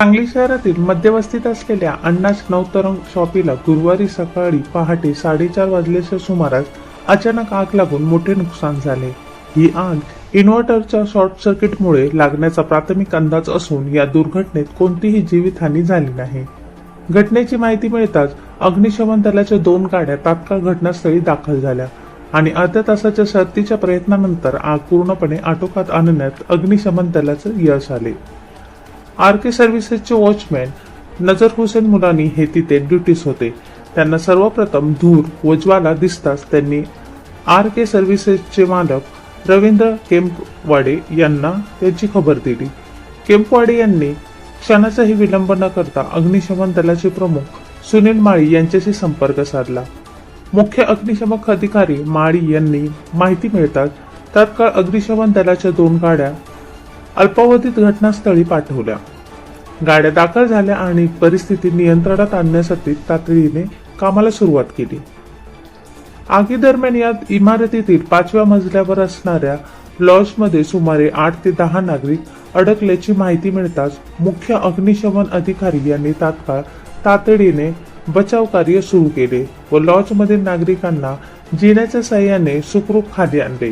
सांगली शहरातील मध्यवस्तीत असलेल्या अण्णाच नवतरंग शॉपीला गुरुवारी सकाळी पहाटे साडेचार वाजल्याच्या सुमारास अचानक आग लागून मोठे नुकसान झाले. ही आग इन्व्हर्टरच्या शॉर्ट सर्किटमुळे लागण्याचा प्राथमिक अंदाज असून या दुर्घटनेत कोणतीही जीवितहानी झाली नाही. घटनेची माहिती मिळताच अग्निशमन दलाच्या दोन गाड्या तात्काळ घटनास्थळी दाखल झाल्या आणि अर्ध्या तासाच्या शर्तीच्या प्रयत्नानंतर आग पूर्णपणे आटोकात आणण्यात अग्निशमन दलाचं यश आले. आर के सर्व्हिसेसचे वॉचमॅन नजर हुसेन मुलानी हे तिथे ड्युटीस होते. त्यांना सर्वप्रथम धूर व ज्वाला दिसताच त्यांनी आर के सर्व्हिसेसचे मालक रवींद्र केम्पवाडे यांना त्यांची खबर दिली. केम्पवाडे यांनी क्षणाचाही विलंब न करता अग्निशमन दलाचे प्रमुख सुनील माळी यांच्याशी संपर्क साधला. मुख्य अग्निशमक अधिकारी माळी यांनी माहिती मिळताच तात्काळ अग्निशमन दलाच्या दोन गाड्या अल्पावधीत घटनास्थळी पाठवल्या. गाड्या दाखल झाल्या आणि परिस्थिती नियंत्रणात आणण्यासाठी तातडीने कामाला सुरुवात केली. आगीदरम्यान या इमारतीतील पाचव्या मजल्यावर असणाऱ्या लॉजमध्ये सुमारे आठ ते दहा नागरिक अडकल्याची माहिती मिळताच मुख्य अग्निशमन अधिकारी यांनी तात्काळ तातडीने बचाव कार्य सुरू केले व लॉजमधील नागरिकांना जिन्याच्या सहाय्याने सुखरूप खाली आणले.